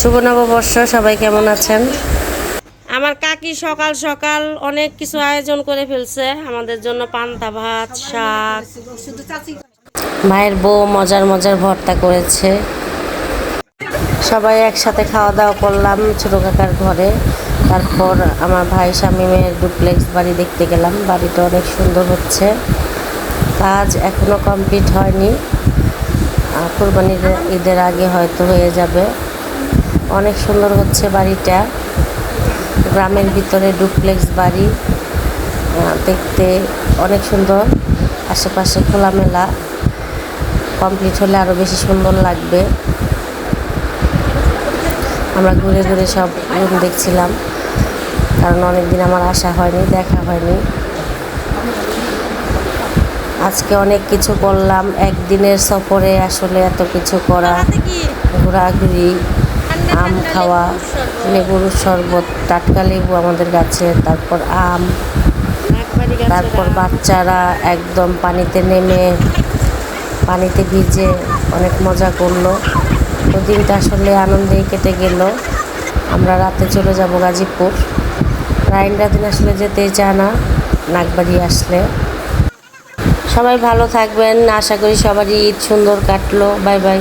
শুভ নববর্ষ সবাই কেমন আছেন? আমার কাকি সকাল সকাল অনেক কিছু আয়োজন করে ফেলছে। আমাদের জন্য পান্তা ভাত শাক। মায়ের বউ মজার মজার ভর্তা করেছে। সবাই একসাথে খাওয়া দাওয়া করলাম ছোট কাকার ঘরে। তারপর আমার ভাই শামিমের ডুপ্লেক্স বাড়ি দেখতে গেলাম। বাড়িটা অনেক সুন্দর হচ্ছে। কাজ এখনও কমপ্লিট হয়নি। কোরবানির ঈদের আগে হয়তো হয়ে যাবে। অনেক সুন্দর হচ্ছে বাড়িটা। গ্রামের ভিতরে ডুপ্লেক্স বাড়ি দেখতে অনেক সুন্দর। আশেপাশে খোলামেলা। কমপ্লিট হলে আরও বেশি সুন্দর লাগবে। আমরা ঘুরে ঘুরে সব রুম দেখছিলাম, কারণ অনেকদিন আমার আসা হয়নি, দেখা হয়নি। আজকে অনেক কিছু করলাম, একদিনের সফরে আসলে এত কিছু করা, ঘোরাঘুরি। আম খাওয়া, লেবুর শরবত, টাটকা লেবু আমাদের গাছে তারপর আম, তারপর বাচ্চারা একদম পানিতে নেমে, পানিতে ভিজে অনেক মজা করল। তো দিনটা আসলে আনন্দেই কেটে গেল। আমরা রাতে চলে যাব গাজীপুর। রাইনরা দিন আসলে যেতেই চায় না, নাগবাড়ি আসলে। সবাই ভালো থাকবেন। আশা করি সবারই ঈদ সুন্দর কাটলো। Bye bye.